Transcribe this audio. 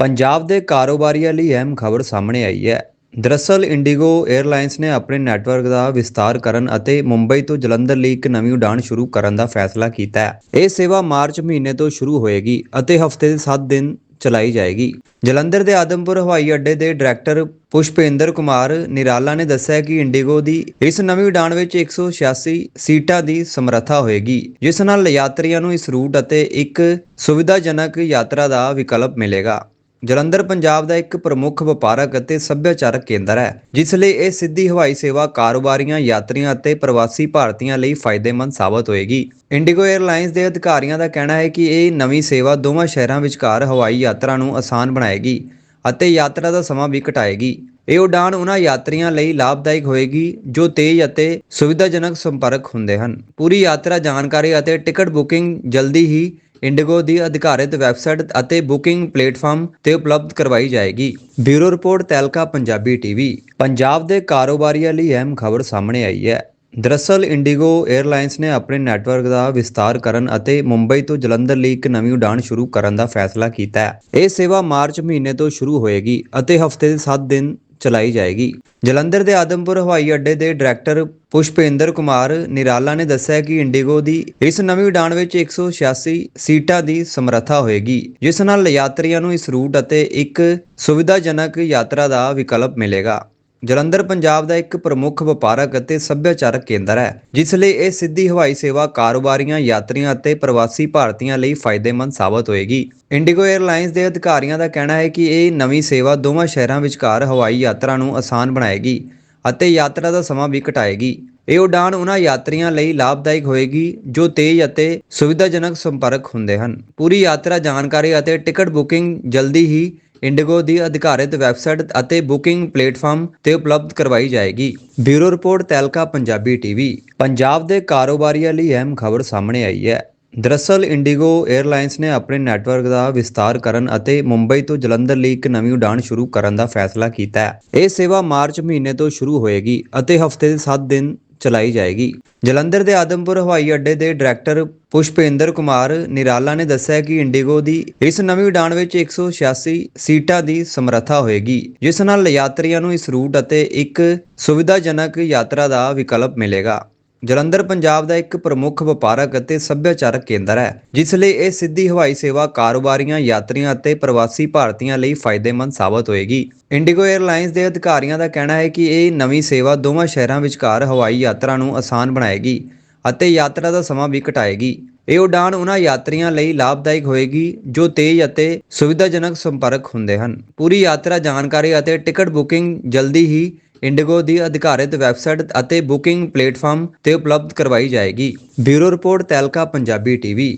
ਪੰਜਾਬ ਦੇ ਕਾਰੋਬਾਰੀਆਂ ਲਈ ਅਹਿਮ ਖਬਰ ਸਾਹਮਣੇ ਆਈ ਹੈ। ਦਰਅਸਲ, ਇੰਡੀਗੋ 에ਅਰਲਾਈਨਸ ਨੇ ਆਪਣੇ ਨੈਟਵਰਕ ਦਾ ਵਿਸਤਾਰ ਕਰਨ ਅਤੇ ਮੁੰਬਈ ਤੋਂ ਜਲੰਧਰ ਲਈ ਇੱਕ ਨਵੀਂ ਉਡਾਣ ਸ਼ੁਰੂ ਕਰਨ ਦਾ ਫੈਸਲਾ ਕੀਤਾ ਹੈ। ਇਹ ਸੇਵਾ ਮਾਰਚ ਮਹੀਨੇ ਤੋਂ ਸ਼ੁਰੂ ਹੋਏਗੀ ਅਤੇ ਹਫ਼ਤੇ ਦੇ 7 ਦਿਨ ਚਲਾਈ ਜਾਏਗੀ। ਜਲੰਧਰ ਦੇ ਆਦਮਪੁਰ ਹਵਾਈ ਅੱਡੇ ਦੇ ਡਾਇਰੈਕਟਰ ਪੁਸ਼ਪੇਂਦਰ ਕੁਮਾਰ ਨਿਰਾਲਾ ਨੇ ਦੱਸਿਆ ਕਿ ਇੰਡੀਗੋ ਦੀ ਇਸ ਨਵੀਂ ਉਡਾਣ ਵਿੱਚ 186 ਸੀਟਾਂ ਦੀ ਸਮਰੱਥਾ ਹੋਏਗੀ, ਜਿਸ ਨਾਲ ਯਾਤਰੀਆਂ ਨੂੰ ਇਸ ਰੂਟ ਅਤੇ ਇੱਕ ਸੁਵਿਧਾਜਨਕ ਯਾਤਰਾ ਦਾ ਵਿਕਲਪ ਮਿਲੇਗਾ। ਜਲੰਧਰ ਪੰਜਾਬ ਦਾ ਇੱਕ ਪ੍ਰਮੁੱਖ ਵਪਾਰਕ ਅਤੇ ਸੱਭਿਆਚਾਰਕ ਕੇਂਦਰ ਹੈ, ਜਿਸ ਲਈ ਇਹ ਸਿੱਧੀ ਹਵਾਈ ਸੇਵਾ ਕਾਰੋਬਾਰੀਆਂ, ਯਾਤਰੀਆਂ ਅਤੇ ਪ੍ਰਵਾਸੀ ਭਾਰਤੀਆਂ ਲਈ ਫਾਇਦੇਮੰਦ ਸਾਬਤ ਹੋਏਗੀ। ਇੰਡੀਗੋ 에ਅਰਲਾਈਨਸ ਦੇ ਅਧਿਕਾਰੀਆਂ ਦਾ ਕਹਿਣਾ ਹੈ ਕਿ ਇਹ ਨਵੀਂ ਸੇਵਾ ਦੋਵਾਂ ਸ਼ਹਿਰਾਂ ਵਿਚਕਾਰ ਹਵਾਈ ਯਾਤਰਾ ਨੂੰ ਆਸਾਨ ਬਣਾਏਗੀ ਅਤੇ ਯਾਤਰਾ ਦਾ ਸਮਾਂ ਵੀ ਘਟਾਏਗੀ। ਇਹ ਉਡਾਨ ਉਹਨਾਂ ਯਾਤਰੀਆਂ ਲਈ ਲਾਭਦਾਇਕ ਹੋਏਗੀ, ਜੋ ਤੇਜ਼ ਅਤੇ ਸੁਵਿਧਾਜਨਕ ਸੰਪਰਕ ਹੁੰਦੇ ਹਨ। ਪੂਰੀ ਯਾਤਰਾ ਜਾਣਕਾਰੀ ਅਤੇ ਟਿਕਟ ਬੁਕਿੰਗ ਜਲਦੀ ਹੀ ਇੰਡੀਗੋ ਦੀ ਅਧਿਕਾਰਿਤ ਵੈਬਸਾਈਟ ਅਤੇ ਬੁਕਿੰਗ ਪਲੇਟਫਾਰਮ ਤੇ ਉਪਲਬਧ ਕਰਵਾਈ ਜਾਏਗੀ। ਬਿਊਰੋ ਰਿਪੋਰਟ, ਤੈਲਕਾ, ਪੰਜਾਬੀ ਟੀਵੀ। ਪੰਜਾਬ ਦੇ ਕਾਰੋਬਾਰੀਆਂ ਲਈ ਅਹਿਮ ਖਬਰ ਸਾਹਮਣੇ ਆਈ ਹੈ। ਦਰਅਸਲ, ਇੰਡੀਗੋ 에ਅਰਲਾਈਨਸ ਨੇ ਆਪਣੇ ਨੈਟਵਰਕ ਦਾ ਵਿਸਤਾਰ ਕਰਨ ਅਤੇ ਮੁੰਬਈ ਤੋਂ ਜਲੰਧਰ ਲਈ ਇੱਕ ਨਵੀਂ ਉਡਾਣ ਸ਼ੁਰੂ ਕਰਨ ਦਾ ਫੈਸਲਾ ਕੀਤਾ ਹੈ। ਇਹ ਸੇਵਾ ਮਾਰਚ ਮਹੀਨੇ ਤੋਂ ਸ਼ੁਰੂ ਹੋਏਗੀ ਅਤੇ ਹਫ਼ਤੇ ਦੇ 7 ਦਿਨ ਚਲਾਈ ਜਾਏਗੀ। ਜਲੰਧਰ ਦੇ ਆਦਮਪੁਰ ਹਵਾਈ ਅੱਡੇ ਦੇ ਡਾਇਰੈਕਟਰ ਪੁਸ਼ਪੇਂਦਰ ਕੁਮਾਰ ਨਿਰਾਲਾ ਨੇ ਦੱਸਿਆ ਕਿ ਇੰਡੀਗੋ ਦੀ ਇਸ ਨਵੀਂ ਉਡਾਣ ਵਿੱਚ 186 ਸੀਟਾਂ ਦੀ ਸਮਰੱਥਾ ਹੋਏਗੀ, ਜਿਸ ਨਾਲ ਯਾਤਰੀਆਂ ਨੂੰ ਇਸ ਰੂਟ ਅਤੇ ਇੱਕ ਸੁਵਿਧਾਜਨਕ ਯਾਤਰਾ ਦਾ ਵਿਕਲਪ ਮਿਲੇਗਾ। ਜਲੰਧਰ ਪੰਜਾਬ ਦਾ ਇੱਕ ਪ੍ਰਮੁੱਖ ਵਪਾਰਕ ਅਤੇ ਸੱਭਿਆਚਾਰਕ ਕੇਂਦਰ ਹੈ, ਜਿਸ ਲਈ ਇਹ ਸਿੱਧੀ ਹਵਾਈ ਸੇਵਾ ਕਾਰੋਬਾਰੀਆਂ, ਯਾਤਰੀਆਂ ਅਤੇ ਪ੍ਰਵਾਸੀ ਭਾਰਤੀਆਂ ਲਈ ਫਾਇਦੇਮੰਦ ਸਾਬਤ ਹੋਏਗੀ। ਇੰਡੀਗੋ 에ਅਰਲਾਈਨਸ ਦੇ ਅਧਿਕਾਰੀਆਂ ਦਾ ਕਹਿਣਾ ਹੈ ਕਿ ਇਹ ਨਵੀਂ ਸੇਵਾ ਦੋਵਾਂ ਸ਼ਹਿਰਾਂ ਵਿਚਕਾਰ ਹਵਾਈ ਯਾਤਰਾ ਨੂੰ ਆਸਾਨ ਬਣਾਏਗੀ ਅਤੇ ਯਾਤਰਾ ਦਾ ਸਮਾਂ ਵੀ ਘਟਾਏਗੀ। ਇਹ ਉਡਾਨ ਉਹਨਾਂ ਯਾਤਰੀਆਂ ਲਈ ਲਾਭਦਾਇਕ ਹੋਏਗੀ, ਜੋ ਤੇਜ਼ ਅਤੇ ਸੁਵਿਧਾਜਨਕ ਸੰਪਰਕ ਹੁੰਦੇ ਹਨ। ਪੂਰੀ ਯਾਤਰਾ ਜਾਣਕਾਰੀ ਅਤੇ ਟਿਕਟ ਬੁਕਿੰਗ ਜਲਦੀ ਹੀ ਇੰਡੀਗੋ ਦੀ ਅਧਿਕਾਰਿਤ ਵੈਬਸਾਈਟ ਅਤੇ ਬੁਕਿੰਗ ਪਲੇਟਫਾਰਮ ਤੇ ਉਪਲਬਧ ਕਰਵਾਈ ਜਾਏਗੀ। ਬਿਊਰੋ ਰਿਪੋਰਟ, ਤੈਲਕਾ, ਪੰਜਾਬੀ ਟੀਵੀ। ਪੰਜਾਬ ਦੇ ਕਾਰੋਬਾਰੀਆਂ ਲਈ ਅਹਿਮ ਖਬਰ ਸਾਹਮਣੇ ਆਈ ਹੈ। ਦਰਅਸਲ, ਇੰਡੀਗੋ 에ਅਰਲਾਈਨਸ ਨੇ ਆਪਣੇ ਨੈਟਵਰਕ ਦਾ ਵਿਸਤਾਰ ਕਰਨ ਅਤੇ ਮੁੰਬਈ ਤੋਂ ਜਲੰਧਰ ਲਈ ਇੱਕ ਨਵੀਂ ਉਡਾਣ ਸ਼ੁਰੂ ਕਰਨ ਦਾ ਫੈਸਲਾ ਕੀਤਾ ਹੈ। ਇਹ ਸੇਵਾ ਮਾਰਚ ਮਹੀਨੇ ਤੋਂ ਸ਼ੁਰੂ ਹੋਏਗੀ ਅਤੇ ਹਫ਼ਤੇ ਦੇ 7 ਦਿਨ ਚਲਾਈ ਜਾਏਗੀ। ਜਲੰਧਰ ਦੇ ਆਦਮਪੁਰ ਹਵਾਈ ਅੱਡੇ ਦੇ ਡਾਇਰੈਕਟਰ ਪੁਸ਼ਪੇਂਦਰ ਕੁਮਾਰ ਨਿਰਾਲਾ ਨੇ ਦੱਸਿਆ ਕਿ ਇੰਡੀਗੋ ਦੀ ਇਸ ਨਵੀਂ ਉਡਾਣ ਵਿੱਚ 186 ਸੀਟਾਂ ਦੀ ਸਮਰੱਥਾ ਹੋਏਗੀ, ਜਿਸ ਨਾਲ ਯਾਤਰੀਆਂ ਨੂੰ ਇਸ ਰੂਟ ਅਤੇ ਇੱਕ ਸੁਵਿਧਾਜਨਕ ਯਾਤਰਾ ਦਾ ਵਿਕਲਪ ਮਿਲੇਗਾ। ਜਲੰਧਰ ਪੰਜਾਬ ਦਾ ਇੱਕ ਪ੍ਰਮੁੱਖ ਵਪਾਰਕ ਅਤੇ ਸੱਭਿਆਚਾਰਕ ਕੇਂਦਰ ਹੈ, ਜਿਸ ਲਈ ਇਹ ਸਿੱਧੀ ਹਵਾਈ ਸੇਵਾ ਕਾਰੋਬਾਰੀਆਂ, ਯਾਤਰੀਆਂ ਅਤੇ ਪ੍ਰਵਾਸੀ ਭਾਰਤੀਆਂ ਲਈ ਫਾਇਦੇਮੰਦ ਸਾਬਤ ਹੋਏਗੀ। ਇੰਡੀਗੋ 에ਅਰਲਾਈਨਸ ਦੇ ਅਧਿਕਾਰੀਆਂ ਦਾ ਕਹਿਣਾ ਹੈ ਕਿ ਇਹ ਨਵੀਂ ਸੇਵਾ ਦੋਵਾਂ ਸ਼ਹਿਰਾਂ ਵਿਚਕਾਰ ਹਵਾਈ ਯਾਤਰਾ ਨੂੰ ਆਸਾਨ ਬਣਾਏਗੀ ਅਤੇ ਯਾਤਰਾ ਦਾ ਸਮਾਂ ਵੀ ਘਟਾਏਗੀ। ਇਹ ਉਡਾਨ ਉਹਨਾਂ ਯਾਤਰੀਆਂ ਲਈ ਲਾਭਦਾਇਕ ਹੋਏਗੀ, ਜੋ ਤੇਜ਼ ਅਤੇ ਸੁਵਿਧਾਜਨਕ ਸੰਪਰਕ ਹੁੰਦੇ ਹਨ। ਪੂਰੀ ਯਾਤਰਾ ਜਾਣਕਾਰੀ ਅਤੇ ਟਿਕਟ ਬੁਕਿੰਗ ਜਲਦੀ ਹੀ ਇੰਡੀਗੋ ਦੀ ਅਧਿਕਾਰਿਤ ਵੈਬਸਾਈਟ ਅਤੇ ਬੁਕਿੰਗ ਪਲੇਟਫਾਰਮ ਤੇ ਉਪਲਬਧ ਕਰਵਾਈ ਜਾਏਗੀ। ਬਿਊਰੋ ਰਿਪੋਰਟ, ਤੈਲਕਾ, ਪੰਜਾਬੀ ਟੀਵੀ।